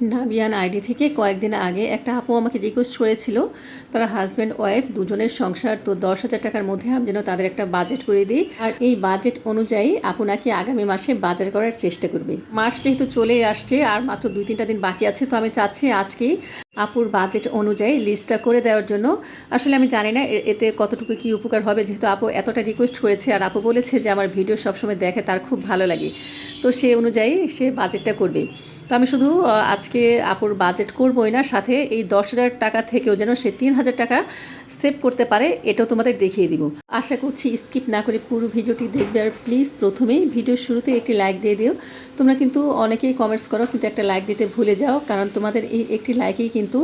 নাবিয়ান ID থেকে কয়েকদিন আগে একটা আপু আমাকে রিকোয়েস্ট করেছিল, তারা হাজব্যান্ড ওয়াইফ দুজনের সংসার, তো দশ হাজার টাকার মধ্যে আমি যেন তাদের একটা বাজেট করে দিই। আর এই বাজেট অনুযায়ী আপু নাকি আগামী মাসে বাজার করার চেষ্টা করবে। মাস যেহেতু চলেই আসছে, আর মাত্র দুই তিনটা দিন বাকি আছে, তো আমি চাচ্ছি আজকেই আপুর বাজেট অনুযায়ী লিস্টটা করে দেওয়ার জন্য। আসলে আমি জানি না এতে কতটুকু কি উপকার হবে, যেহেতু আপু এতটা রিকোয়েস্ট করেছে, আর আপু বলেছে যে আমার ভিডিও সবসময় দেখে তার খুব ভালো লাগে। তো সে অনুযায়ী সে বাজেটটা করবে। তো আমি শুধু আজকে আপুর বাজেট করবোই না, সাথে এই দশ হাজার টাকা থেকেও যেন সে তিন হাজার টাকা সেভ করতে পারে, এটাও তোমাদের দেখিয়ে দিব। আশা করছি স্কিপ না করে পুরো ভিডিওটি দেখবে, আর প্লিজ প্রথমেই ভিডিওর শুরুতে একটি লাইক দিয়ে দিও। তোমরা কিন্তু অনেকেই কমেন্টস করো, কিন্তু একটা লাইক দিতে ভুলে যাও, কারণ তোমাদের এই একটি লাইকেই কিন্তু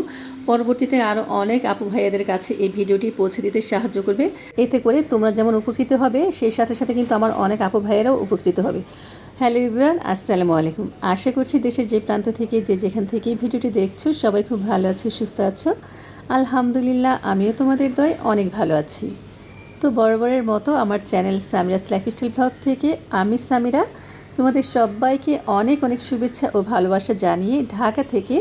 পরবর্তীতে আরও অনেক আপু ভাইয়াদের কাছে এই ভিডিওটি পৌঁছে দিতে সাহায্য করবে। এতে করে তোমরা যেমন উপকৃত হবে, সেই সাথে সাথে কিন্তু আমার অনেক আপু ভাইয়েরাও উপকৃত হবে। হ্যালো ইব্রান আসসালামু আলাইকুম। আশা করছি দেশের যে প্রান্ত থেকে, যে যেখান থেকে ভিডিওটি দেখছ, সবাই খুব ভালো আছো, সুস্থ আছো। আলহামদুলিল্লাহ, আমিও তোমাদের দয় অনেক ভালো আছি। তো বরাবরের মতো আমার চ্যানেল সামিরাস লাইফস্টাইল ব্লগ থেকে আমি সামিরা। তোমাদের সবাইকে অনেক অনেক শুভেচ্ছা ও ভালোবাসা জানিয়ে ঢাকা থেকে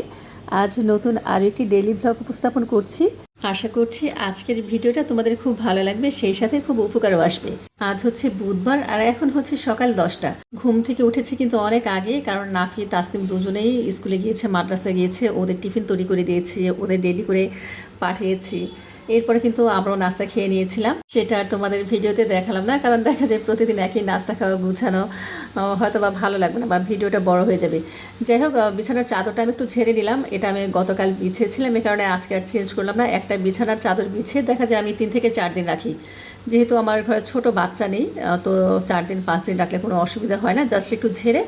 আজ নতুন আরও একটি ডেইলি ব্লগ উপস্থাপন করছি। আশা করছি আজকের ভিডিওটা তোমাদের খুব ভালো লাগবে, সেই সাথে খুব উপকারও আসবে। আজ হচ্ছে বুধবার আর এখন হচ্ছে সকাল দশটা। ঘুম থেকে উঠেছি কিন্তু অনেক আগে, কারণ নাফি তাসনিম দুজনেই স্কুলে গিয়েছে মাদ্রাসা গিয়েছে, ওদের টিফিন তৈরি করে দিয়েছি, ওদের ডেলি করে পাঠিয়েছি। এরপরে কিন্তু আমরাও নাস্তা খেয়ে নিয়েছিলাম। সেটা আর তোমাদের ভিডিওতে দেখালাম না, কারণ দেখা যায় প্রতিদিন একই নাস্তা খাওয়া গুছানো হয়তো বা ভালো লাগবে না বা ভিডিওটা বড় হয়ে যাবে। যাই হোক বিছানার চাদরটা আমি একটু ছেড়ে নিলাম। এটা আমি গতকাল বিছিয়েছিলাম, এ কারণে আজকে আর চেঞ্জ করলাম না। একটা বিছানার চাদর বিছিয়ে দেখা যায় আমি তিন থেকে চার দিন রাখি। যেহেতু আমার ঘরে ছোট বাচ্চা নেই তো চার দিন, পাঁচ দিন রাখলে কোনো অসুবিধা হয় না জাস্ট একটু ঝেড়ে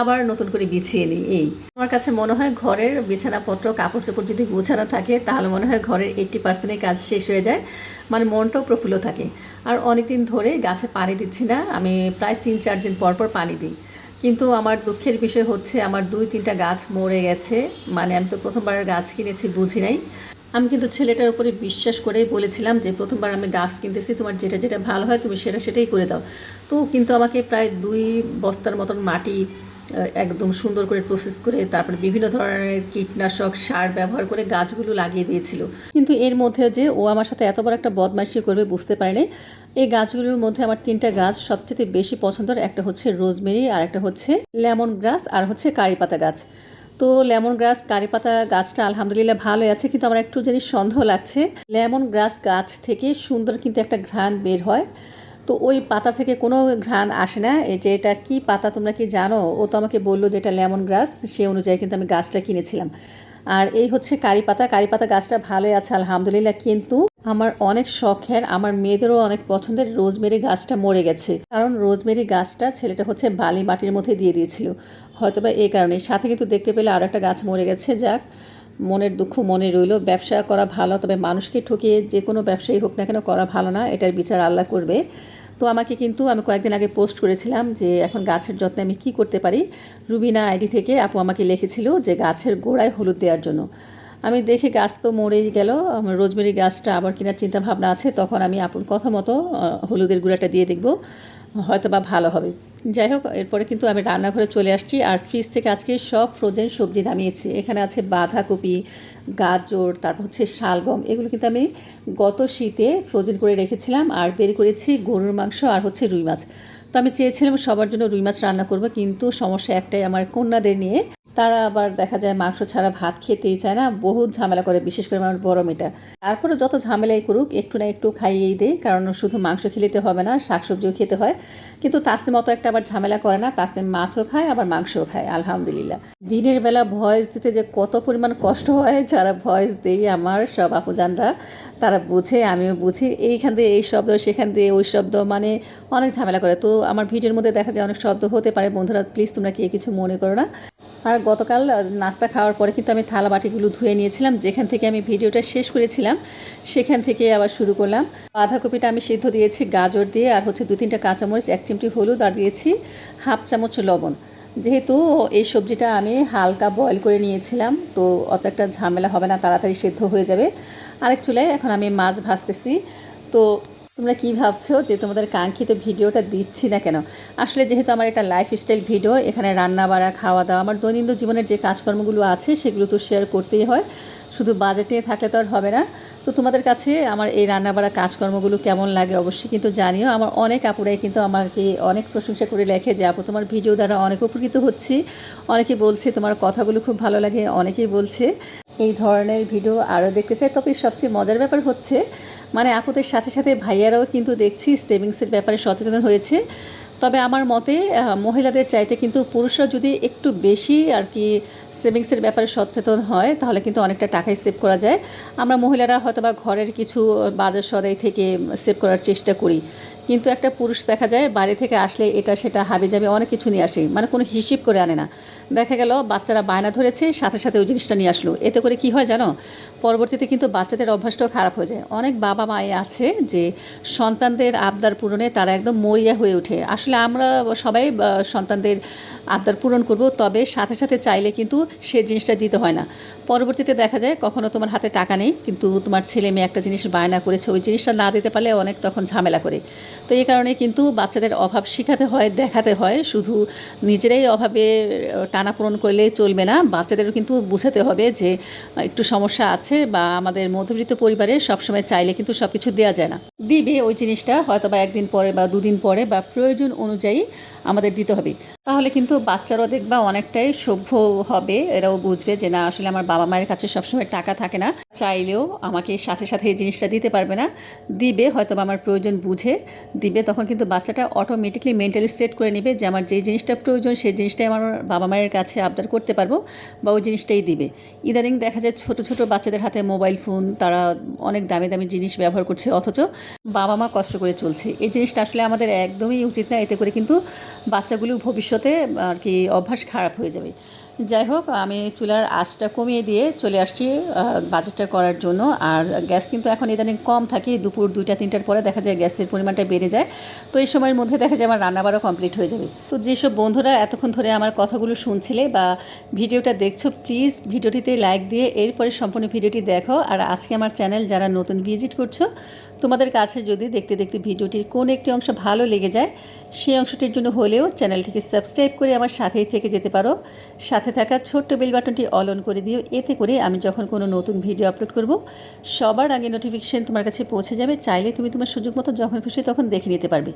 আবার নতুন করে বিছিয়ে নিই, এই। আমার কাছে মনে হয় ঘরের বিছানাপত্র কাপড় চোপড় যদি গোছানো থাকে, তাহলে মনে হয় ঘরের এইট্টি পার্সেন্টের কাজ শেষ হয়ে যায় মানে মনটাও প্রফুল্ল থাকে। আর অনেক দিন ধরে গাছে পানি দিচ্ছি না, আমি প্রায় তিন, চার দিন পর পর পানি দিই। কিন্তু আমার দুঃখের বিষয় হচ্ছে, আমার দুই, তিনটা গাছ মরে গেছে মানে আমি তো প্রথমবার গাছ কিনেছি, বুঝি নাই। আমি কিন্তু ছেলেটার উপরে বিশ্বাস করেই বলেছিলাম যে প্রথমবার আমি গাছ কিনতেছি, তোমার যেটা যেটা ভালো হয় তুমি সেটা সেটাই করে দাও। তো কিন্তু আমাকে প্রায় দুই বস্তার মতন মাটি একদম সুন্দর করে প্রসেস করে তারপরে বিভিন্ন ধরনের কীটনাশক, সার ব্যবহার করে গাছগুলো লাগিয়ে দিয়েছিল। কিন্তু এর মধ্যে যে ও আমার সাথে এত বড় একটা বদমাইশি করবে বুঝতে পারেনি। এই গাছগুলোর মধ্যে আমার তিনটা গাছ সবচেয়ে বেশি পছন্দের, একটা হচ্ছে রোজমেরি আর একটা হচ্ছে লেমন গ্রাস আর হচ্ছে কারি পাতা গাছ। তো লেমন গ্রাস কারি পাতা গাছটা আলহামদুলিল্লাহ ভালোই আছে, কিন্তু আমার একটু জিনিস সন্দেহ লাগছে। লেমন গ্রাস গাছ থেকে সুন্দর কিন্তু একটা ঘ্রাণ বের হয়। তো ওই পাতা থেকে কোনো ঘ্রাণ আসে না। এই যে এটা কী পাতা তোমরা কি জানো? ও তো আমাকে বলল যে এটা লেমন গ্রাস, সে অনুযায়ী কিন্তু আমি গাছটা কিনেছিলাম। আর এই হচ্ছে কারি পাতা। কারি পাতা গাছটা ভালোই আছে, আলহামদুলিল্লাহ। কিন্তু আমার অনেক শখের আমার মেয়েদেরও অনেক পছন্দের রোজমেরি গাছটা মরে গেছে। কারণ রোজমেরি গাছটা ছেলেটা হচ্ছে বালি মাটির মধ্যে দিয়ে দিয়েছিল। হয়তোবা এই কারণে সাথে কিন্তু দেখতে পেলে আরও একটা গাছ মরে গেছে, যাক, মনের দুঃখ মনে রইল। ব্যবসা করা ভালো, তবে মানুষকে ঠকিয়ে যে কোনো ব্যবসায়ী হোক না কেন করা ভালো না, এটার বিচার আল্লাহ করবে। তো আমাকে কিন্তু, আমি কয়েকদিন আগে পোস্ট করেছিলাম যে এখন গাছের যত্নে আমি কি করতে পারি? রুবিনা আইডি থেকে আপু আমাকে লিখেছিল যে গাছের গোড়ায় হলুদ দেওয়ার জন্য। আমি দেখে গাছ তো মরেই গেল রোজমেরি গাছটা আবার কেনার চিন্তা ভাবনা আছে, তখন আমি আপন কথা মতো হলুদের গুঁড়াটা দিয়ে দেখব হয়তো বা ভালো হবে। যাই হোক, এরপরে কিন্তু আমি রান্নাঘরে চলে আসছি, আর ফ্রিজ থেকে আজকে সব ফ্রোজেন সবজি নামিয়েছি। এখানে আছে বাঁধাকপি, গাজর, তারপর হচ্ছে শালগম, এগুলো কিন্তু আমি গত শীতে ফ্রোজেন করে রেখেছিলাম, আর বের করেছি গরুর মাংস আর হচ্ছে রুই মাছ। তো আমি চেয়েছিলাম সবার জন্য রুই মাছ রান্না করব, কিন্তু সমস্যা একটাই, আমার কন্যাদের নিয়ে। তারা আবার দেখা যায় মাংস ছাড়া ভাত খেতেই চায় না, বহুত ঝামেলা করে, বিশেষ করে আমার বড় মেয়েটা। তারপরে যত ঝামেলাই করুক, একটু না একটু খাইয়েই দেয় কারণ শুধু মাংস খেলিতে হবে না, শাকসবজিও খেতে হয়। কিন্তু তাসনিম মতো একটা আবার ঝামেলা করে না, তাসনিম মাছও খায়, আবার মাংসও খায়, আলহামদুলিল্লাহ। দিনের বেলা ভয়েস দিতে যে কত পরিমাণ কষ্ট হয়, যারা ভয়েস দেই আমার সব আপুজানরা, তারা বুঝে, আমিও বুঝি, এইখান দিয়ে এই শব্দ, সেখান দিয়ে ওই শব্দ মানে অনেক ঝামেলা করে। তো আমার ভিডিওর মধ্যে দেখা যায় অনেক শব্দ হতে পারে, বন্ধুরা, প্লিজ তোমরা কি কিছু মনে করো না। আর গতকাল নাস্তা খাওয়ার পরে কিন্তু আমি থালা বাটিগুলো ধুয়ে নিয়েছিলাম, যেখান থেকে আমি ভিডিওটা শেষ করেছিলাম, সেখান থেকে আবার শুরু করলাম। বাঁধাকপিটা আমি সিদ্ধ দিয়েছি গাজর দিয়ে, আর হচ্ছে দু তিনটা কাঁচামরিচ, এক চিমটি হলুদ, আর দিয়েছি হাফ চামচ লবণ। যেহেতু এই সবজিটা আমি হালকা বয়েল করে নিয়েছিলাম, তো অত একটা ঝামেলা হবে না, তাড়াতাড়ি সেদ্ধ হয়ে যাবে। আরেক চুলায় এখন আমি মাছ ভাজতেছি। তো তোমরা কি ভাবছ যে তোমাদের কাঙ্ক্ষিত ভিডিওটা দিচ্ছি না কেন? আসলে যেহেতু আমার একটা লাইফস্টাইল ভিডিও এখানে রান্না বাড়া খাওয়া দাওয়া আমার দৈনন্দিন জীবনের যে কাজকর্মগুলো আছে সেগুলো তো শেয়ার করতেই হয়। শুধু বাজেট নিয়ে থাকলে তো আর হবে না। তো তোমাদের কাছে আমার এই রান্না বাড়া কাজকর্মগুলো কেমন লাগে অবশ্যই কিন্তু জানিও। আমার অনেক আপুরাই কিন্তু আমাকে অনেক প্রশংসা করে লেখে যে, আপু, তোমার ভিডিও দ্বারা অনেক উপকৃত হচ্ছি। অনেকে বলছে তোমার কথাগুলো খুব ভালো লাগে, অনেকেই বলছে এই ধরনের ভিডিও আরও দেখতে চাই। তবে সবচেয়ে মজার ব্যাপার হচ্ছে মানে আপুদের সাথে সাথে ভাইয়ারাও কিন্তু দেখছি সেভিংসের ব্যাপারে সচেতন হয়েছে। তবে আমার মতে মহিলাদের চাইতে কিন্তু পুরুষরা যদি একটু বেশি আর কি সেভিংসের ব্যাপারে সচেতন হয়, তাহলে কিন্তু অনেকটা টাকাই সেভ করা যায়। আমরা মহিলারা হয়তো বা ঘরের কিছু বাজার সদাই থেকে সেভ করার চেষ্টা করি। কিন্তু একটা পুরুষ দেখা যায়, বাড়ি থেকে আসলে এটা সেটা হাবি যাবে অনেক কিছু নিয়ে আসে মানে কোনো হিসেব করে আনে না। দেখা গেল, বাচ্চারা বায়না ধরেছে, সাথে সাথে ওই জিনিসটা নিয়ে আসলো। এতে করে কি হয় জানো? পরবর্তীতে কিন্তু বাচ্চাদের অভ্যাসটাও খারাপ হয়ে যায়। অনেক বাবা মায়ে আছে যে, সন্তানদের আবদার পূরণে তারা একদম মরিয়া হয়ে ওঠে। আসলে আমরা সবাই সন্তানদের আবদার পূরণ করব, তবে সাথে সাথে চাইলে কিন্তু সে জিনিসটা দিতে হয় না। পরবর্তীতে দেখা যায়, কখনো তোমার হাতে টাকা নেই, কিন্তু তোমার ছেলে মেয়ে একটা জিনিস বায়না করেছে, ওই জিনিসটা না দিতে পারলে অনেক তখন ঝামেলা করে। তো এই কারণে কিন্তু বাচ্চাদের অভাব শেখাতে হয়, দেখাতে হয়। শুধু নিজেরাই অভাবে টানা পূরণ করলে চলবে না। বাচ্চাদেরও কিন্তু বোঝাতে হবে যে, একটু সমস্যা আছে বা আমাদের মধ্যবিত্ত পরিবারে সবসময় চাইলে কিন্তু সব কিছু দেওয়া যায় না। দিবে ওই জিনিসটা হয়তো বা একদিন পরে বা দুদিন পরে বা প্রয়োজন অনুযায়ী আমাদের দিতে হবে। তাহলে কিন্তু বাচ্চারাও দেখবা অনেকটাই সভ্য হবে, এরাও বুঝবে যে না, আসলে আমার বাবা মায়ের কাছে সবসময় টাকা থাকে না। চাইলেও আমাকে সাথে সাথে এই জিনিসটা দিতে পারবে না। দিবে হয়তো আমার প্রয়োজন বুঝে দিবে, তখন কিন্তু বাচ্চাটা অটোমেটিকলি মেন্টালি সেট করে নেবে যে আমার যেই জিনিসটা প্রয়োজন, সেই জিনিসটাই আমার বাবা মায়ের কাছে আবদার করতে পারব বা ওই জিনিসটাই দিবে। ইদানিং দেখা যায় ছোট ছোট বাচ্চাদের হাতে মোবাইল ফোন তারা অনেক দামি দামি জিনিস ব্যবহার করছে, অথচ বাবা মা কষ্ট করে চলছে। এই জিনিসটা আসলে আমাদের একদমই উচিত না, এতে করে কিন্তু বাচ্চাগুলো ভবিষ্যতে আর কি অভ্যাস খারাপ হয়ে যাবে। যাই হোক, আমি চুলার আঁচটা কমিয়ে দিয়ে চলে আসছি বাজেটটা করার জন্য। আর গ্যাস কিন্তু এখন ইদানিং কম থাকে, দুপুর দুইটা, তিনটার পরে দেখা যায় গ্যাসের পরিমাণটা বেড়ে যায়। তো এই সময়ের মধ্যে দেখা যায় আমার রান্নাবারও কমপ্লিট হয়ে যাবে। তো যেসব বন্ধুরা এতক্ষণ ধরে আমার কথাগুলো শুনছিলে বা ভিডিওটা দেখছ প্লিজ ভিডিওটিতে লাইক দিয়ে এরপরে সম্পূর্ণ ভিডিওটি দেখো। আর আজকে আমার চ্যানেল যারা নতুন ভিজিট করছ তোমাদের কাছে যদি দেখতে দেখতে ভিডিওটির কোন একটি অংশ ভালো লেগে যায়, সেই অংশটির জন্য হলেও চ্যানেলটিকে সাবস্ক্রাইব করে আমার সাথেই থেকে যেতে পারো। সাথে থাকা ছোট্ট বেল বাটনটি অল অন করে দিও। এতে করে আমি যখন কোনো নতুন ভিডিও আপলোড করব, সবার আগে নোটিফিকেশান তোমার কাছে পৌঁছে যাবে। চাইলে তুমি তোমার সুযোগ মতো যখন খুশি তখন দেখে নিতে পারবে।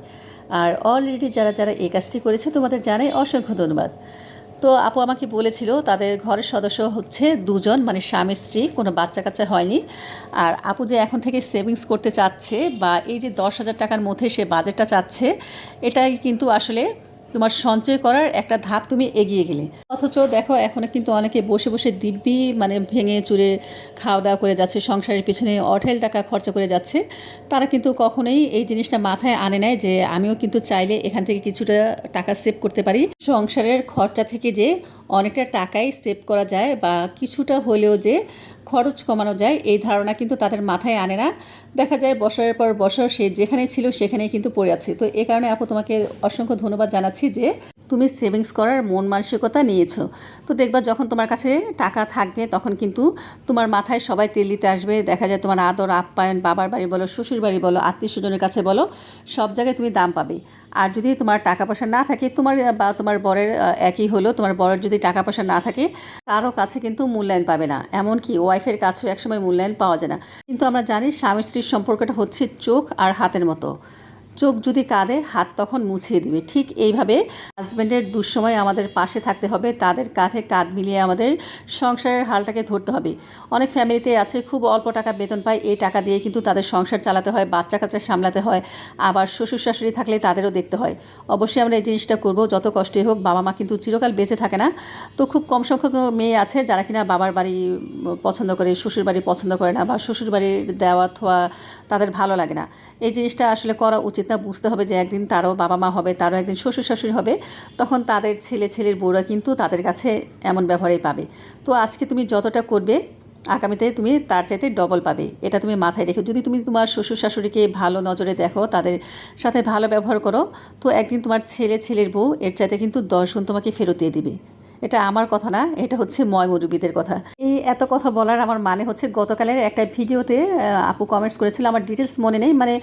আর অলরেডি যারা যারা এই কাজটি করেছে তোমাদের জানাই অসংখ্য ধন্যবাদ। তো আপু আমাকে বলেছিল, তাদের ঘরের সদস্য হচ্ছে দুজন মানে স্বামী, স্ত্রী, কোনো বাচ্চা কাচ্চা হয়নি। আর আপু যে এখন থেকে সেভিংস করতে চাচ্ছে বা এই যে দশ হাজার টাকার মধ্যে সে বাজেটটা চাচ্ছে, এটাই কিন্তু আসলে তোমার সঞ্চয় করার একটা ধাপ তুমি এগিয়ে গেলে। অথচ দেখো এখনও কিন্তু অনেকে বসে বসে দিব্যি মানে ভেঙে চুরে খাওয়া দাওয়া করে যাচ্ছে, সংসারের পিছনে অঢেল টাকা খরচা করে যাচ্ছে। তারা কিন্তু কখনোই এই জিনিসটা মাথায় আনে নাই যে আমিও কিন্তু চাইলে এখান থেকে কিছুটা টাকা সেভ করতে পারি। সংসারের খরচা থেকে যে অনেকটা টাকাই সেভ করা যায় বা কিছুটা হলেও যে খরচ কমানো যায়, এই ধারণা কিন্তু তাদের মাথায় আনে না। দেখা যায় বছরের পর বছর সে যেখানে ছিল সেখানেই কিন্তু পড়ে আছে। তো এ কারণে আপু তোমাকে অসংখ্য ধন্যবাদ জানাচ্ছি যে তুমি সেভিংস করার মন মানসিকতা নিয়েছো। তো দেখবা যখন তোমার কাছে টাকা থাকবে তখন কিন্তু তোমার মাথায় সবাই তেল দিতে আসবে। দেখা যায় তোমার আদর, আপ্যায়ন, বাবার বাড়ি বলো, শ্বশুর বাড়ি বলো, আত্মীয় স্বজনের কাছে বলো, সব জায়গায় তুমি দাম পাবে। আর যদি তোমার টাকা পয়সা না থাকে, তোমার, বা তোমার বরের একই হলো, তোমার বরের যদি টাকা পয়সা না থাকে, কারও কাছে কিন্তু মূল্যায়ন পাবে না। এমনকি ওয়াইফের কাছেও একসময় মূল্যায়ন পাওয়া যায় না। কিন্তু আমরা জানি স্বামী স্ত্রীর সম্পর্কটা হচ্ছে চোখ আর হাতের মতো। চোখ যদি কাঁদে, হাত তখন মুছিয়ে দিবে। ঠিক এইভাবে হাজব্যান্ডের দুঃসময় আমাদের পাশে থাকতে হবে। তাদের কাঁধে কাঁধ মিলিয়ে আমাদের সংসারের হালটাকে ধরতে হবে। অনেক ফ্যামিলিতে আছে, খুব অল্প টাকা বেতন পায়, এই টাকা দিয়ে কিন্তু তাদের সংসার চালাতে হয় বাচ্চা কাচ্চা সামলাতে হয়, আবার শ্বশুর শাশুড়ি থাকলে তাদেরও দেখতে হয়। অবশ্যই আমরা এই জিনিসটা করব, যত কষ্টই হোক, বাবা মা কিন্তু চিরকাল বেঁচে থাকে না। তো খুব কম সংখ্যক মেয়ে আছে যারা কিনা বাবার বাড়ি পছন্দ করে শ্বশুর বাড়ি পছন্দ করে না বা শ্বশুর বাড়ির দেওয়া থোয়া তাদের ভালো লাগে না। এই জিনিসটা আসলে করা উচিত না। বুঝতে হবে যে একদিন তারও বাবা মা হবে, তারও একদিন শ্বশুর শাশুড়ি হবে, তখন তাদের ছেলে ছেলের বউরা কিন্তু তাদের কাছে এমন ব্যবহারই পাবে। তো আজকে তুমি যতটা করবে, আগামীতে তুমি তার চাইতে ডবল পাবে। এটা তুমি মাথায় রেখো, যদি তুমি তোমার শ্বশুর শাশুড়িকে ভালো নজরে দেখো, তাদের সাথে ভালো ব্যবহার করো, তো একদিন তোমার ছেলে ছেলের বউ এর চাইতে কিন্তু দশ গুণ তোমাকে ফেরত দিয়ে দিবে। এটা আমার কথা না, এটা হচ্ছে ময় কথা। এই এত কথা বলার আমার মানে হচ্ছে গতকালের একটা ভিডিওতে আপু কমেন্টস করেছিল, আমার ডিটেলস মনে নেই মানে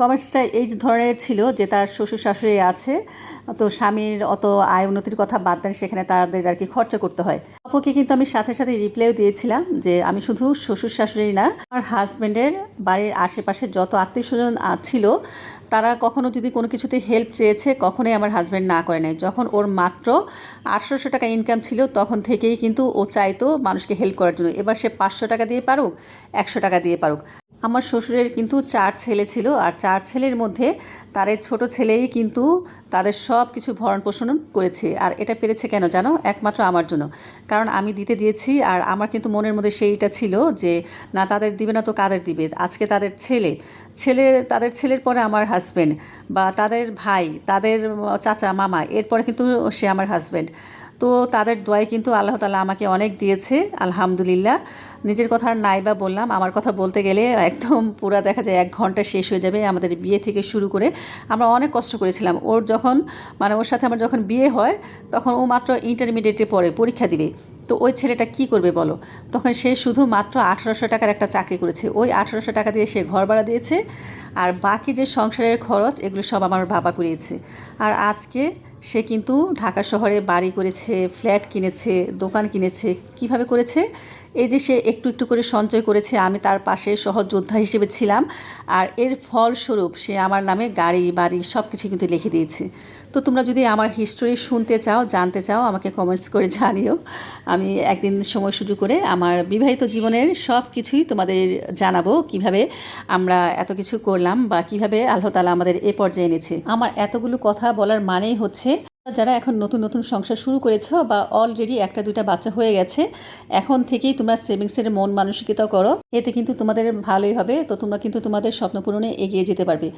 কমেন্টসটা এই ধরনের ছিল যে তার শ্বশুর শাশুড়ি আছে, তো স্বামীর অত আয় উন্নতির কথা বাদ দেন, সেখানে তাদের আর কি খরচা করতে হয়। আপুকে কিন্তু আমি সাথে সাথে রিপ্লাইও দিয়েছিলাম যে আমি শুধু শ্বশুর শাশুড়ি না, আমার হাজব্যান্ডের বাড়ির আশেপাশে যত আত্মীয় স্বজন ছিল তারা কখনো যদি কোনো কিছুতে হেল্প চেয়েছে, কখনোই আমার হাজব্যান্ড না করে নাই। যখন ওর মাত্র আঠেরোশো টাকা ইনকাম ছিল, তখন থেকেই কিন্তু ও চাইতো মানুষকে হেল্প করার জন্য। এবার সে পাঁচশো টাকা দিয়ে পারুক, একশো টাকা দিয়ে পারুক। আমার শ্বশুরের কিন্তু চার ছেলে ছিল, আর চার ছেলের মধ্যে এই ছোটো ছেলেই কিন্তু তাদের সব কিছু ভরণ পোষণ করেছে। আর এটা পেরেছে কেন জানো? একমাত্র আমার জন্য। কারণ আমি দিতে দিয়েছি, আর আমার কিন্তু মনের মধ্যে সেইটা ছিল যে, না, তাদের দিবে না তো কাদের দিবে? আজকে তাদের ছেলে। ছেলের তাদের ছেলের পরে আমার হাজব্যান্ড বা তাদের ভাই, তাদের চাচা, মামা, এরপরে কিন্তু সে আমার হাজব্যান্ড তো তাদের দোয়াই কিন্তু আল্লাহ তালা আমাকে অনেক দিয়েছে, আলহামদুলিল্লাহ। নিজের কথা আর নাই বা বললাম। আমার কথা বলতে গেলে একদম পুরা দেখা যায় এক ঘণ্টা শেষ হয়ে যাবে আমাদের বিয়ে থেকে শুরু করে। আমরা অনেক কষ্ট করেছিলাম। ওর যখন মানে ওর সাথে আমার যখন বিয়ে হয়, তখন ও মাত্র ইন্টারমিডিয়েটে পড়ে, পরীক্ষা দিবে। তো ওই ছেলেটা কি করবে বলো? তখন সে শুধু মাত্র আঠারোশো টাকার একটা চাকরি করেছে। ওই আঠারোশো টাকা দিয়ে সে ঘর ভাড়া দিয়েছে। আর বাকি যে সংসারের খরচ, এগুলো সব আমার বাবা করিয়েছে। আর আজকে সে কিন্তু ঢাকা শহরে বাড়ি করেছে, ফ্ল্যাট কিনেছে, দোকান কিনেছে। কীভাবে করেছে? এই যে সে একটু একটু করে সঞ্চয় করেছে, আমি তার পাশে সহযোদ্ধা হিসেবে ছিলাম। আর এর ফলস্বরূপ সে আমার নামে গাড়ি, বাড়ি সব কিছু কিন্তু লিখে দিয়েছে। তো তোমরা যদি আমার হিস্টোরি শুনতে চাও, জানতে চাও, আমাকে কমেন্টস করে জানিও। আমি একদিন সময় সুযোগ করে আমার বিবাহিত জীবনের সব কিছুই তোমাদের জানাব, কীভাবে আমরা এত কিছু করলাম বা কীভাবে আল্লাহ তালা আমাদের এ পর্যায়ে এনেছে। আমার এতগুলো কথা বলার মানেই হচ্ছে যারা এখন নতুন নতুন সংসার শুরু করেছ বা অলরেডি একটা, দুইটা বাচ্চা হয়ে গেছে, এখন থেকেই তোমরা সেভিংসের মন মানসিকতা করো। এতে কিন্তু তোমাদের ভালোই হবে, তো তোমরা কিন্তু তোমাদের স্বপ্ন পূরণে এগিয়ে যেতে পারবে।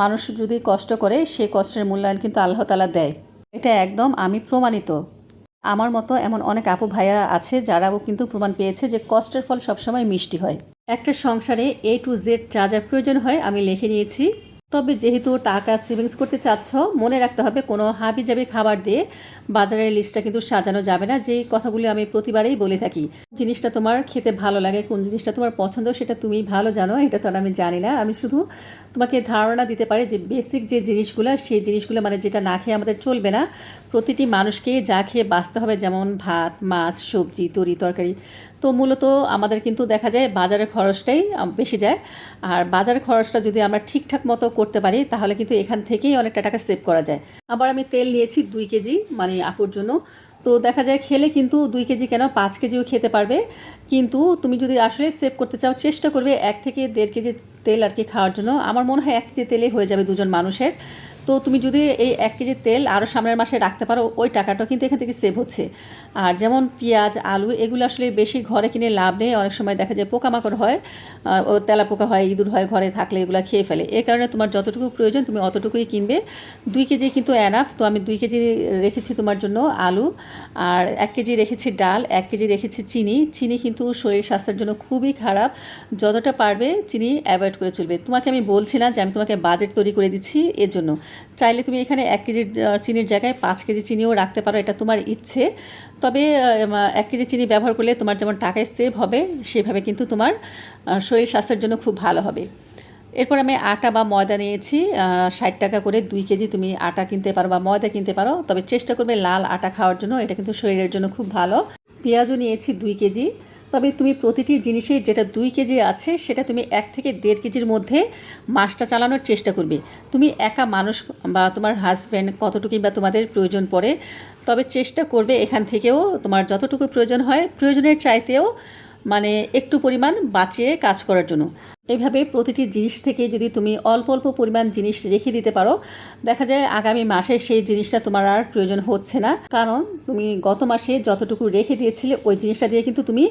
মানুষ যদি কষ্ট করে, সে কষ্টের মূল্যায়ন কিন্তু আল্লাহ তালা দেয়। এটা একদম আমি প্রমাণিত। আমার মতো এমন অনেক আপু ভাইয়া আছে, যারাও কিন্তু প্রমাণ পেয়েছে যে কষ্টের ফল সবসময় মিষ্টি হয়। একটা সংসারে এ টু জেড যা যা প্রয়োজন হয়, আমি লিখে নিয়েছি। তবে যেহেতু টাকা সেভিংস করতে চাচ্ছ, মনে রাখতে হবে কোনো হাবি জাবি খাবার দিয়ে বাজারের লিস্টটা কিন্তু সাজানো যাবে না। যেই কথাগুলি আমি প্রতিবারেই বলে থাকি, জিনিসটা তোমার খেতে ভালো লাগে, কোন জিনিসটা তোমার পছন্দ সেটা তুমি ভালো জানো, এটা তো আমি জানি না। আমি শুধু তোমাকে ধারণা দিতে পারি যে বেসিক যে জিনিসগুলো, সেই জিনিসগুলো মানে যেটা না খেয়ে আমাদের চলবে না, প্রতিটি মানুষকে যা খেয়ে বাঁচতে হবে, যেমন ভাত, মাছ, সবজি, তরি, তরকারি তো মূলত আমাদের কিন্তু দেখা যায় বাজারের খরচটাই বেশি যায়। আর বাজার খরচটা যদি আমরা ঠিকঠাক মতো করতে পারি, তাহলে কিন্তু এখান থেকেই অনেকটা টাকা সেভ করা যায়। আবার আমি তেল নিয়েছি দুই কেজি মানে আপুর জন্য। তো দেখা যায় খেলে কিন্তু দুই কেজি কেন? পাঁচ কেজিও খেতে পারবে। কিন্তু তুমি যদি আসলে সেভ করতে চাও, চেষ্টা করবে এক থেকে দেড় কেজি তেল আর কি খাওয়ার জন্য। আমার মনে হয় এক কেজি তেলে হয়ে যাবে দুজন মানুষের। তো তুমি যদি এই এক কেজি তেল আরও সামনের মাসে রাখতে পারো, ওই টাকাটা কিন্তু এখান থেকে সেভ হচ্ছে। আর যেমন পেঁয়াজ, আলু, এগুলো আসলে বেশি ঘরে কিনে লাভ নেই। অনেক সময় দেখা যায় পোকামাকড় হয় ও তেলা পোকা হয়, ইঁদুর হয়, ঘরে থাকলে এগুলো খেয়ে ফেলে। এই কারণে তোমার যতটুকু প্রয়োজন তুমি অতটুকুই কিনবে। দুই কেজি কিন্তু অ্যানাফ তো আমি দুই কেজি রেখেছি তোমার জন্য আলু। আর এক কেজি রেখেছি ডাল, এক কেজি রেখেছি চিনি। চিনি কিন্তু শরীর স্বাস্থ্যের জন্য খুবই খারাপ। যতটা পারবে চিনি অ্যাভয়েড করে চলবে। তোমাকে আমি বলছি না যে আমি তোমাকে বাজেট তৈরি করে দিচ্ছি এর জন্য। চাইলে তুমি এখানে এক কেজি চিনির জায়গায় পাঁচ কেজি চিনিও রাখতে পারো, এটা তোমার ইচ্ছে। তবে এক কেজি চিনি ব্যবহার করলে তোমার যেমন টাকায় সেভ হবে, সেভাবে কিন্তু তোমার শরীর স্বাস্থ্যের জন্য খুব ভালো হবে। এরপর আমি আটা বা ময়দা নিয়েছি ষাট টাকা করে দুই কেজি তুমি আটা কিনতে পারো বা ময়দা কিনতে পারো। তবে চেষ্টা করবে লাল আটা খাওয়ার জন্য, এটা কিন্তু শরীরের জন্য খুব ভালো। পেঁয়াজও নিয়েছি দুই কেজি। তবে তুমি প্রতিটি জিনিসে যেটা দুই কেজি আছে, সেটা তুমি এক থেকে দেড় কেজির মধ্যে মাসটা চালানোর চেষ্টা করবে। তুমি একা মানুষ বা তোমার হাজব্যান্ড কতটুকুই বা তোমাদের প্রয়োজন পড়ে, তবে চেষ্টা করবে এখান থেকেও তোমার যতটুকু প্রয়োজন হয়, প্রয়োজনের চাইতেও মানে একটু পরিমাণ বাঁচিয়ে কাজ করার জন্য। এইভাবে প্রতিটি জিনিস থেকে যদি তুমি অল্প অল্প পরিমাণ জিনিস রেখে দিতে পারো, দেখা যায় আগামী মাসে সেই জিনিসটা তোমার আর প্রয়োজন হচ্ছে না। কারণ তুমি গত মাসে যতটুকু রেখে দিয়েছিলে, ওই জিনিসটা দিয়ে কিন্তু তুমি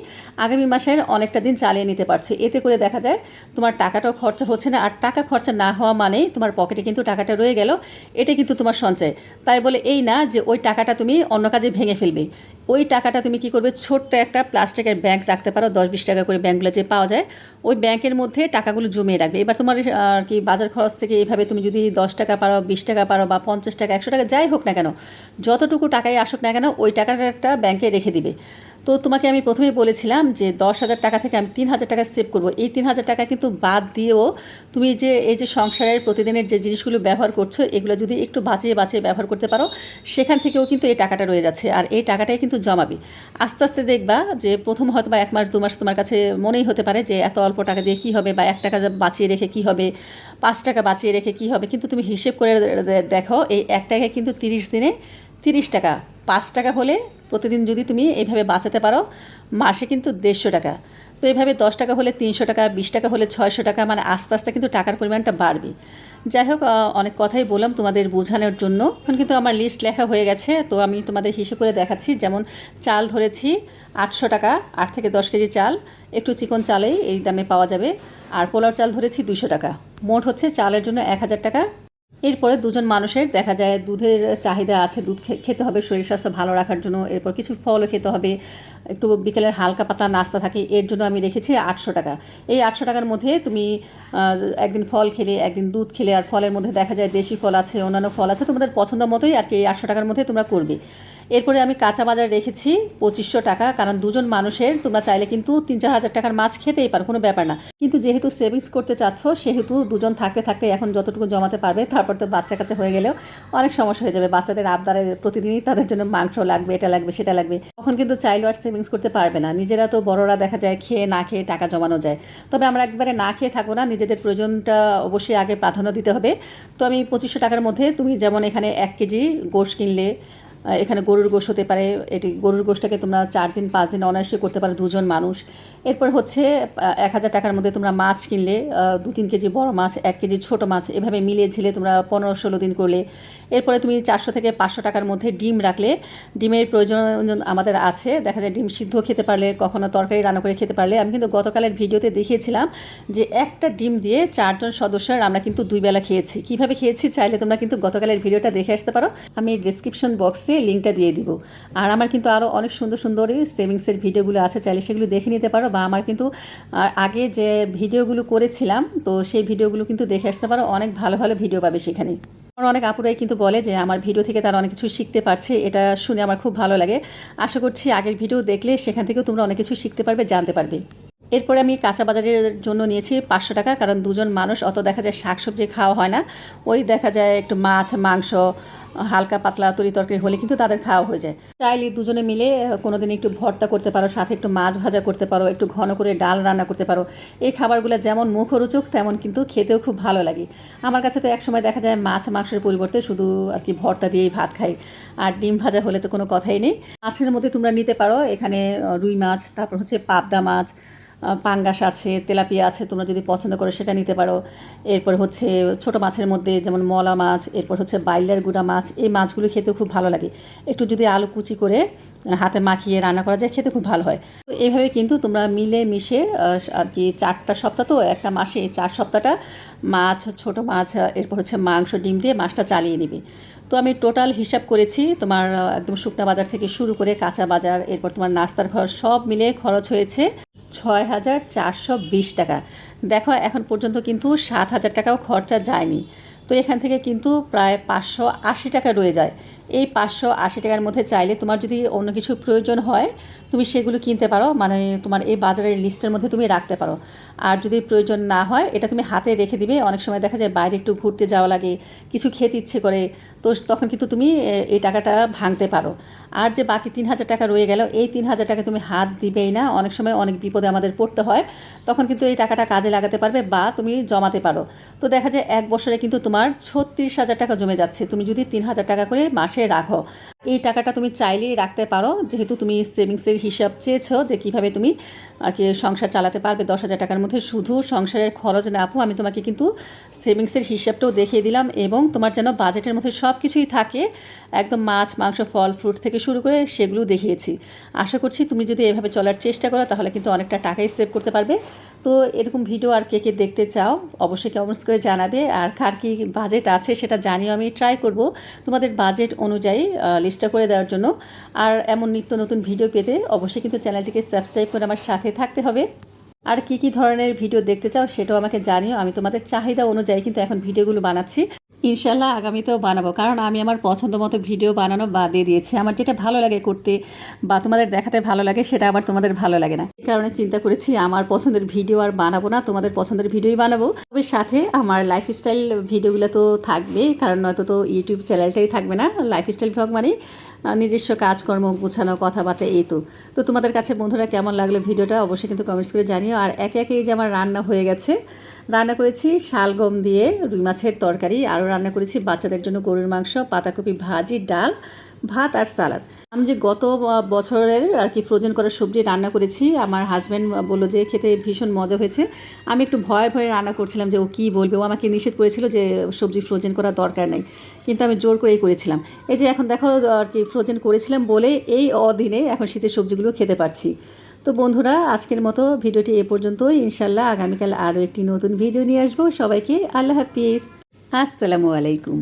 আগামী মাসের অনেকটা দিন চালিয়ে নিতে পারছ। এতে করে দেখা যায় তোমার টাকাটাও খরচা হচ্ছে না, আর টাকা খরচা না হওয়া মানেই তোমার পকেটে কিন্তু টাকাটা রয়ে গেল, এটা কিন্তু তোমার সঞ্চয়। তাই বলে এই না যে ওই টাকাটা তুমি অন্য কাজে ভেঙে ফেলবে। ওই টাকাটা তুমি কি করবে? ছোট্ট একটা প্লাস্টিকের ব্যাংক রাখতে পারো, দশ বিশ টাকা করে ব্যাংকগুলো যে পাওয়া যায়, ওই ব্যাংকের মধ্যে টাকাগুলো জমিয়ে রাখবে। এবার তোমার আর কি বাজার খরচ থেকে এইভাবে তুমি যদি দশ টাকা পারো, বিশ টাকা পারো বা পঞ্চাশ টাকা, একশো টাকা, যাই হোক না কেন, যতটুকু টাকাই আসুক না কেন, ওই টাকাটা একটা ব্যাংকে রেখে দিবে। তো তোমাকে আমি প্রথমেই বলেছিলাম যে দশ হাজার টাকা থেকে আমি তিন হাজার টাকা সেভ করব। এই তিন হাজার টাকা কিন্তু বাদ দিয়েও তুমি যে, এই যে সংসারের প্রতিদিনের যে জিনিসগুলো ব্যবহার করছ, এগুলো যদি একটু বাঁচিয়ে বাঁচিয়ে ব্যবহার করতে পারো, সেখান থেকেও কিন্তু এই টাকাটা রয়ে যাচ্ছে। আর এই টাকাটাই কিন্তু জমাবে। আস্তে আস্তে দেখবা যে প্রথম হয়তো বা এক মাস, দু মাস তোমার কাছে মনেই হতে পারে যে এত অল্প টাকা দিয়ে কী হবে বা এক টাকা বাঁচিয়ে রেখে কী হবে, পাঁচ টাকা বাঁচিয়ে রেখে কী হবে। কিন্তু তুমি হিসেব করে দেখো, এই এক টাকায় কিন্তু তিরিশ দিনে তিরিশ টাকা। পাঁচ টাকা হলে প্রতিদিন যদি তুমি এইভাবে বাঁচাতে পারো, মাসে কিন্তু দেড়শো টাকা। তো এইভাবে দশ টাকা হলে তিনশো টাকা, বিশ টাকা হলে ছয়শো টাকা মানে আস্তে আস্তে কিন্তু টাকার পরিমাণটা বাড়বে। যাই হোক অনেক কথাই বললাম তোমাদের বোঝানোর জন্য। এখন কিন্তু আমার লিস্ট লেখা হয়ে গেছে, তো আমি তোমাদের হিসেব করে দেখাচ্ছি। যেমন চাল ধরেছি আটশো টাকা, আট থেকে দশ কেজি চাল, একটু চিকন চালেই এই দামে পাওয়া যাবে। আর পোলাও চাল ধরেছি দুশো টাকা। মোট হচ্ছে চালের জন্য এক হাজার টাকা এরপরে দুজন মানুষের, দেখা যায় দুধের চাহিদা আছে, দুধ খেতে হবে, শরীর স্বাস্থ্য ভালো রাখার জন্য, এরপর কিছু ফলও খেতে হবে। একটু বিকেলের হালকা পাতলা নাস্তা থাকে, এর জন্য আমি রেখেছি আটশো টাকা। এই আটশো টাকার মধ্যে তুমি একদিন ফল খেলে, একদিন দুধ খেলে, আর ফলের মধ্যে দেখা যায় দেশি ফল আছে, অন্যান্য ফল আছে, তোমাদের পছন্দ মতোই আর কি এই আটশো টাকার মধ্যে তোমরা করবে। এরপরে আমি কাঁচা বাজার রেখেছি পঁচিশশো টাকা, কারণ দুজন মানুষের তোমরা চাইলে কিন্তু তিন চার হাজার টাকার মাছ খেতেই পারো, কোনো ব্যাপার না। কিন্তু যেহেতু সেভিংস করতে চাচ্ছ, সেহেতু দুজন থাকতে থাকতে এখন যতটুকু জমাতে পারবে, তারপর তো বাচ্চা কাচ্চা হয়ে গেলেও অনেক সমস্যা হয়ে যাবে। বাচ্চাদের আবদারে প্রতিদিনই তাদের জন্য মাংস লাগবে, এটা লাগবে, সেটা লাগবে। তখন কিন্তু চাইলেও আর সেভিংস করতে পারবে না। নিজেরা তো বড়রা দেখা যায় খেয়ে না খেয়ে টাকা জমানো যায়। তবে আমরা একবারে না খেয়ে থাকব না, নিজেদের প্রয়োজনটা অবশ্যই আগে প্রাধান্য দিতে হবে। তো আমি পঁচিশশো টাকার মধ্যে তুমি যেমন এখানে এক কেজি গোশ কিনলে এখানে গরুর গোশ হতে পারে, এটি গরুর গোশটাকে তোমরা চার দিন, পাঁচ দিন অনায়াসে করতে পারো দুজন মানুষ। এরপর হচ্ছে এক হাজার টাকার মধ্যে তোমরা মাছ কিনলে দু, তিন কেজি বড় মাছ, এক কেজি ছোট মাছ, এভাবে মিলিয়ে ঝিলে তোমরা পনেরো, ষোলো দিন করলে। এরপরে তুমি চারশো থেকে পাঁচশো টাকার মধ্যে ডিম রাখলে, ডিমের প্রয়োজন আমাদের আছে, দেখা যায় ডিম সিদ্ধ খেতে পারলে, কখনো তরকারি রান্না করে খেতে পারলে। আমি কিন্তু গতকালের ভিডিওতে দেখিয়েছিলাম যে একটা ডিম দিয়ে চারজন সদস্যের আমরা কিন্তু দুই বেলা খেয়েছি। কীভাবে খেয়েছি চাইলে তোমরা কিন্তু গতকালের ভিডিওটা দেখে আসতে পারো। আমি ডিসক্রিপশন বক্সে লিঙ্কটা দিয়ে দিব। আর আমার কিন্তু আরও অনেক সুন্দর সুন্দর সেভিংসের ভিডিওগুলো আছে, চাইলে সেগুলো দেখে নিতে পারো বা আমার কিন্তু আগে যে ভিডিওগুলো করেছিলাম, তো সেই ভিডিওগুলো কিন্তু দেখে আসতে পারো, অনেক ভালো ভালো ভিডিও পাবে সেখানে। আমার অনেক আপুরাই কিন্তু বলে যে, আমার ভিডিও থেকে তারা অনেক কিছু শিখতে পারছে, এটা শুনে আমার খুব ভালো লাগে। আশা করছি আগের ভিডিও দেখলে সেখান থেকেও তোমরা অনেক কিছু শিখতে পারবে, জানতে পারবে। এরপরে আমি কাঁচা বাজারের জন্য নিয়েছি পাঁচশো টাকা, কারণ দুজন মানুষ, অত দেখা যায় শাকসবজি খাওয়া হয় না। ওই দেখা যায় একটু মাছ, মাংস, হালকা পাতলা তরি তরকারি হলে কিন্তু তাদের খাওয়া হয়ে যায়। চাইলে দুজনে মিলে কোনো দিন একটু ভর্তা করতে পারো, সাথে একটু মাছ ভাজা করতে পারো, একটু ঘন করে ডাল রান্না করতে পারো। এই খাবারগুলো যেমন মুখরোচক, তেমন কিন্তু খেতেও খুব ভালো লাগে। আমার কাছে তো একসময় দেখা যায় মাছ, মাংসের পরিবর্তে শুধু আর কি ভর্তা দিয়েই ভাত খাই। আর ডিম ভাজা হলে তো কোনো কথাই নেই। মাছের মধ্যে তোমরা নিতে পারো, এখানে রুই মাছ, তারপর হচ্ছে পাবদা মাছ পাঙ্গাস আছে, তেলাপিয়া আছে, তোমরা যদি পছন্দ করো সেটা নিতে পারো। এরপর হচ্ছে ছোট মাছের মধ্যে যেমন মলা মাছ, এরপর হচ্ছে বাইলার গুঁড়া মাছ, এই মাছগুলো খেতে খুব ভালো লাগে। একটু যদি আলু কুচি করে হাতে মাখিয়ে রান্না করা যায়, খেতে খুব ভালো হয়। তো এইভাবে কিন্তু তোমরা মিলে মিশে আর কি চারটা সপ্তাহ তো, একটা মাসে চার সপ্তাহটা মাছ, ছোট মাছ এরপর হচ্ছে মাংস, ডিম দিয়ে মাছটা চালিয়ে নিবে। তো আমি টোটাল হিসাব করেছি, তোমার একদম শুকনা বাজার থেকে শুরু করে কাঁচা বাজার, এরপর তোমার নাস্তার খরচ সব মিলে খরচ হয়েছে। ছয় হাজার চারশো বিশ টাকা। দেখো, এখন পর্যন্ত কিন্তু সাত হাজার টাকাও খরচা যায়নি। তো এখান থেকে কিন্তু প্রায় পাঁচশো আশি টাকা রয়ে যায়। এই পাঁচশো আশি টাকার মধ্যে চাইলে তোমার যদি অন্য কিছু প্রয়োজন হয়, তুমি সেগুলো কিনতে পারো। মানে তোমার এই বাজারের লিস্টের মধ্যে তুমি রাখতে পারো। আর যদি প্রয়োজন না হয়, এটা তুমি হাতে রেখে দিবে। অনেক সময় দেখা যায় বাইরে একটু ঘুরতে যাওয়া লাগে, কিছু খেতে ইচ্ছে করে, তো তখন কিন্তু তুমি এই টাকাটা ভাঙতে পারো। আর যে বাকি তিন হাজার টাকা রয়ে গেল, এই তিন হাজার টাকা তুমি হাত দিবেই না। অনেক সময় অনেক বিপদে আমাদের পড়তে হয়, তখন কিন্তু এই টাকাটা কাজে লাগাতে পারবে বা তুমি জমাতে পারো। তো দেখা যায় এক বছরে কিন্তু তোমার ছত্রিশ হাজার টাকা জমে যাচ্ছে। তুমি যদি তিন হাজার টাকা করে মাসে রাখো, এই টাকাটা তুমি চাইলেই রাখতে পারো। যেহেতু তুমি সেভিংসের হিসাব চেয়েছো যে কীভাবে তুমি আর কি সংসার চালাতে পারবে দশ হাজার টাকার মধ্যে, শুধু সংসারের খরচ না আপু, আমি তোমাকে কিন্তু সেভিংসের হিসাবটাও দেখিয়ে দিলাম এবং তোমার যেন বাজেটের মধ্যে সব কিছুই থাকে, একদম মাছ, মাংস, ফল ফ্রুট থেকে শুরু করে সেগুলো দেখিয়েছি। আশা করছি তুমি যদি এভাবে চলার চেষ্টা করো, তাহলে কিন্তু অনেকটা টাকাই সেভ করতে পারবে। তো এরকম ভিডিও আর কে কে দেখতে চাও, অবশ্যই কমেন্টস করে জানাবে। আর কার কী বাজেট আছে সেটা জানিও, আমি ট্রাই করব তোমাদের বাজেট অনুযায়ী লিস্টটা করে দেওয়ার জন্য। আর এমন নিত্য নতুন ভিডিও পেতে অবশ্যই কিন্তু চ্যানেলটিকে সাবস্ক্রাইব করে আমার সাথে থাকতে হবে। আর কি কি ধরনের ভিডিও দেখতে চাও সেটাও আমাকে জানিও। আমি তোমাদের চাহিদা অনুযায়ী কিন্তু এখন ভিডিওগুলো বানাচ্ছি। ইনশাল্লাহ আগামীতেও বানাবো। কারণ আমি আমার পছন্দ মতো ভিডিও বানানো বাদ দিয়ে দিয়েছি। আমার যেটা ভালো লাগে করতে বা তোমাদের দেখাতে ভালো লাগে সেটা আবার তোমাদের ভালো লাগে না। এই কারণে চিন্তা করেছি আমার পছন্দের ভিডিও আর বানাবো না, তোমাদের পছন্দের ভিডিওই বানাবো। তবে সাথে আমার লাইফস্টাইল ভিডিওগুলো তো থাকবে কারণ নয়তো তো ইউটিউব চ্যানেলটাই থাকবে না। লাইফস্টাইল ভ্লগ মানে নিজস্ব কাজকর্ম, গুছানো, কথাবার্তা, এই তো। তো তোমাদের কাছে বন্ধুরা কেমন লাগল ভিডিওটা? অবশ্যই কিন্তু কমেন্টস করে জানিও। আর একে একে এই যে আমার রান্না হয়ে গেছে রান্না করেছি শালগম দিয়ে, রুই মাছের তরকারি, আরও রান্না করেছি বাচ্চাদের জন্য গরুর মাংস, পাতাকপি, ভাজি, ডাল, ভাত আর সালাদ। আমি যে গত বছরের আর কি ফ্রোজেন করা সবজি রান্না করেছি, আমার হাজব্যান্ড বলল যে খেতে ভীষণ মজা হয়েছে। আমি একটু ভয়ে ভয়ে রান্না করছিলাম যে ও কী বলবে? ও আমাকে নিষেধ করেছিল যে সবজি ফ্রোজেন করার দরকার নেই। কিন্তু আমি জোর করেই করেছিলাম। এই যে এখন দেখো, আর কি ফ্রোজেন করেছিলাম বলে এই অদিনে এখন শীতের সবজিগুলো খেতে পারছি। তো বন্ধুরা, আজকের মতো ভিডিওটি এ পর্যন্ত ইনশাল্লাহ আগামীকাল আরও একটি নতুন ভিডিও নিয়ে আসব। সবাইকে আল্লাহ হাফিজ। আসসালামু আলাইকুম।